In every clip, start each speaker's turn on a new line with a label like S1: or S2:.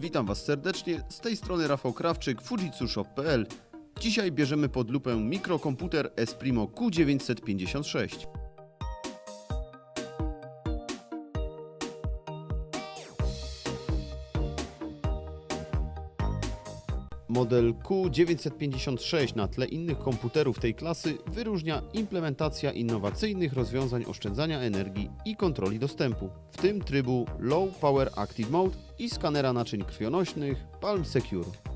S1: Witam Was serdecznie, z tej strony Rafał Krawczyk, fujitsushop.pl. Dzisiaj bierzemy pod lupę mikrokomputer Esprimo Q956. Model Q956 na tle innych komputerów tej klasy wyróżnia implementacja innowacyjnych rozwiązań oszczędzania energii i kontroli dostępu, w tym trybu Low Power Active Mode i skanera naczyń krwionośnych Palm Secure.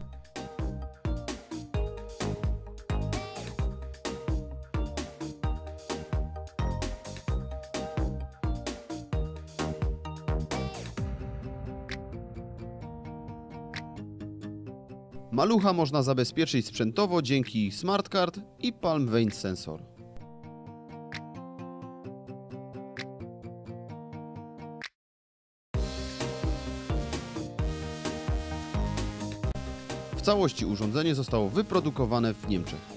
S1: Malucha można zabezpieczyć sprzętowo dzięki Smart Card i Palm Vein Sensor. W całości urządzenie zostało wyprodukowane w Niemczech.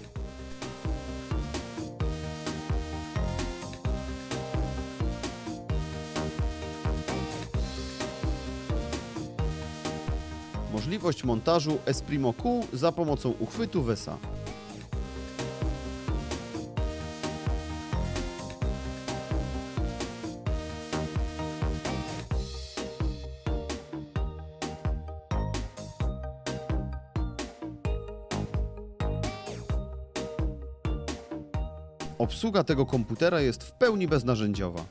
S1: Możliwość montażu Esprimo Q za pomocą uchwytu WESA. Obsługa tego komputera jest w pełni beznarzędziowa.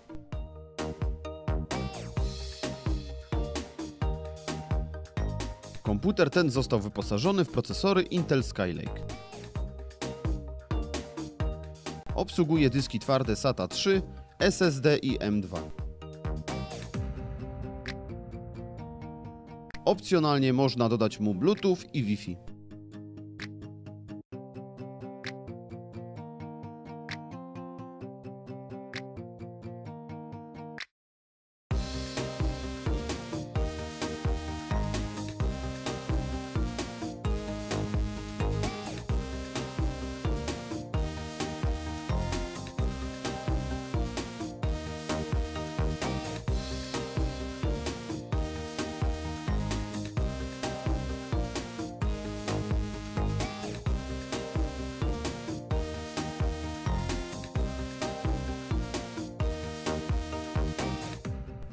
S1: Komputer ten został wyposażony w procesory Intel Skylake. Obsługuje dyski twarde SATA 3, SSD i M2. Opcjonalnie można dodać mu Bluetooth i Wi-Fi.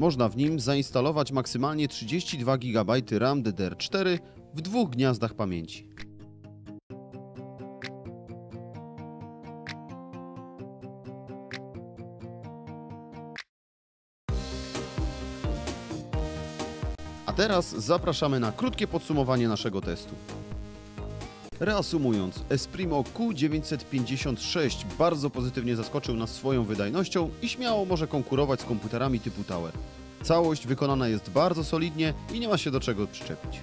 S1: Można w nim zainstalować maksymalnie 32 GB RAM DDR4 w dwóch gniazdach pamięci. A teraz zapraszamy na krótkie podsumowanie naszego testu. Reasumując, Esprimo Q956 bardzo pozytywnie zaskoczył nas swoją wydajnością i śmiało może konkurować z komputerami typu Tower. Całość wykonana jest bardzo solidnie i nie ma się do czego przyczepić.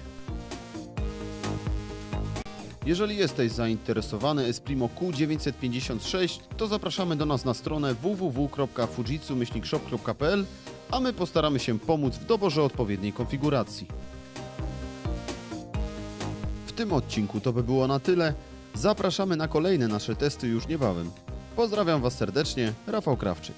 S1: Jeżeli jesteś zainteresowany Esprimo Q956, to zapraszamy do nas na stronę www.fujitsu-shop.pl, a my postaramy się pomóc w doborze odpowiedniej konfiguracji. Tym odcinku to by było na tyle. Zapraszamy na kolejne nasze testy już niebawem. Pozdrawiam Was serdecznie, Rafał Krawczyk.